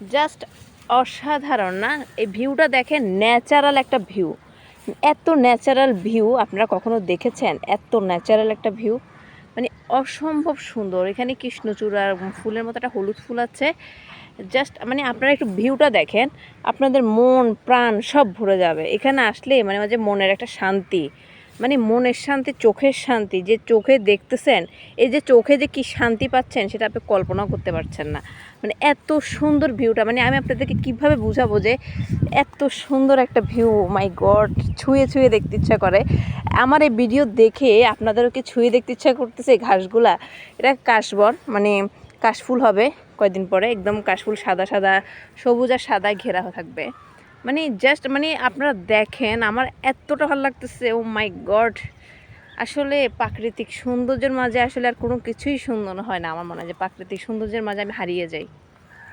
Just অসাধারণ, না? এই ভিউটা দেখেন, ন্যাচারাল একটা ভিউ। এত ন্যাচারাল ভিউ আপনারা কখনো দেখেছেন? এত ন্যাচারাল একটা ভিউ। মানে অসম্ভব সুন্দর। এখানে কৃষ্ণচূড়া ফুলের মতো একটা হলুদ ফুল আছে। জাস্ট মানে আপনারা একটু ভিউটা দেখেন, আপনাদের মন, প্রাণ সব ভরে যাবে। এখানে আসলে মানে মাঝে মনের একটা শান্তি। মানে মনের শান্তি, চোখের শান্তি, যে চোখে দেখতেছেন, এই যে চোখে যে কি শান্তি পাচ্ছেন, সেটা আপনি কল্পনাও করতে পারছেন না। মানে এত সুন্দর ভিউটা মানে আমি আপনাদেরকে কীভাবে বুঝাবো যে এত সুন্দর একটা ভিউ মাই গড, ছুঁয়ে ছুঁয়ে দেখতে ইচ্ছা করে। আমার এই ভিডিও দেখে আপনাদেরকে ছুঁয়ে দেখতে ইচ্ছা করতেছে ঘাসগুলা? এটা কাশবন মানে কাশফুল হবে কয়দিন পরে, একদম কাশফুল সাদা সাদা, সবুজ আর সাদা ঘেরা থাকবে। মানে জাস্ট মানে আপনারা দেখেন, আমার এতটা ভালো লাগতেছে ও মাই গড আসলে প্রাকৃতিক সৌন্দর্যের মাঝে আসলে আর কোনো কিছুই সুন্দর হয় না, আমার মনে হয় যে প্রাকৃতিক সৌন্দর্যের মাঝে আমি হারিয়ে যাই।